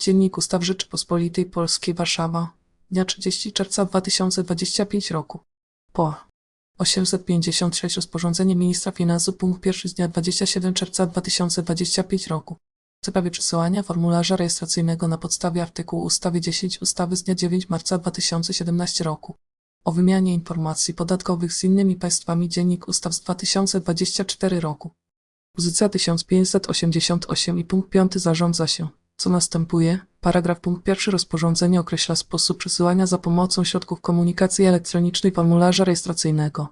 Dziennik Ustaw Rzeczypospolitej Polskiej Warszawa, dnia 30 czerwca 2025 roku. Po 856 rozporządzenie ministra finansów punkt pierwszy z dnia 27 czerwca 2025 roku. W sprawie przesyłania formularza rejestracyjnego na podstawie artykułu ustawy 10 ustawy z dnia 9 marca 2017 roku o wymianie informacji podatkowych z innymi państwami Dziennik Ustaw z 2024 roku. Pozycja 1588 i punkt 5 zarządza się. Co następuje? Paragraf punkt pierwszy rozporządzenia określa sposób przesyłania za pomocą środków komunikacji elektronicznej formularza rejestracyjnego.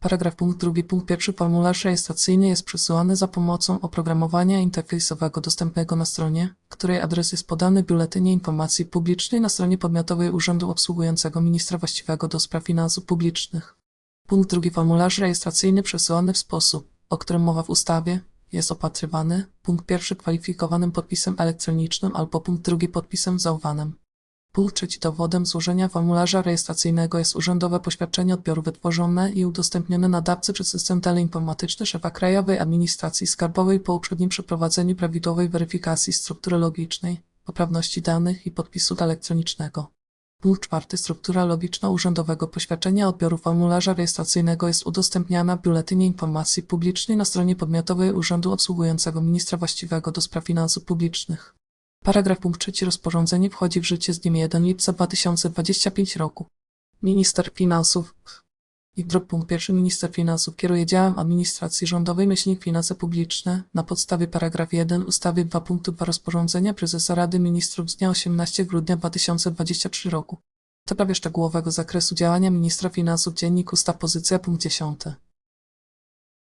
Paragraf punkt drugi punkt pierwszy formularz rejestracyjny jest przesyłany za pomocą oprogramowania interfejsowego dostępnego na stronie, której adres jest podany w Biuletynie Informacji Publicznej na stronie podmiotowej Urzędu Obsługującego Ministra Właściwego do Spraw Finansów Publicznych. Punkt drugi formularz rejestracyjny przesyłany w sposób, o którym mowa w ustawie, jest opatrywany, punkt pierwszy kwalifikowanym podpisem elektronicznym albo punkt drugi podpisem zauwanym. Punkt trzeci dowodem złożenia formularza rejestracyjnego jest urzędowe poświadczenie odbioru wytworzone i udostępnione nadawcy przez system teleinformatyczny szefa Krajowej Administracji Skarbowej po uprzednim przeprowadzeniu prawidłowej weryfikacji struktury logicznej, poprawności danych i podpisu elektronicznego. Punkt czwarty. Struktura logiczna urzędowego poświadczenia odbioru formularza rejestracyjnego jest udostępniana w Biuletynie Informacji Publicznej na stronie podmiotowej Urzędu Obsługującego Ministra Właściwego do Spraw Finansów Publicznych. Paragraf punkt trzeci. Rozporządzenie wchodzi w życie z dniem 1 lipca 2025 roku. Minister Finansów i. Minister Finansów kieruje działem administracji rządowej finanse publiczne na podstawie paragraf 1 ustawy 2 punktu 2 rozporządzenia prezesa Rady Ministrów z dnia 18 grudnia 2023 roku. W sprawie szczegółowego zakresu działania ministra finansów dziennik ustaw pozycja punkt 10.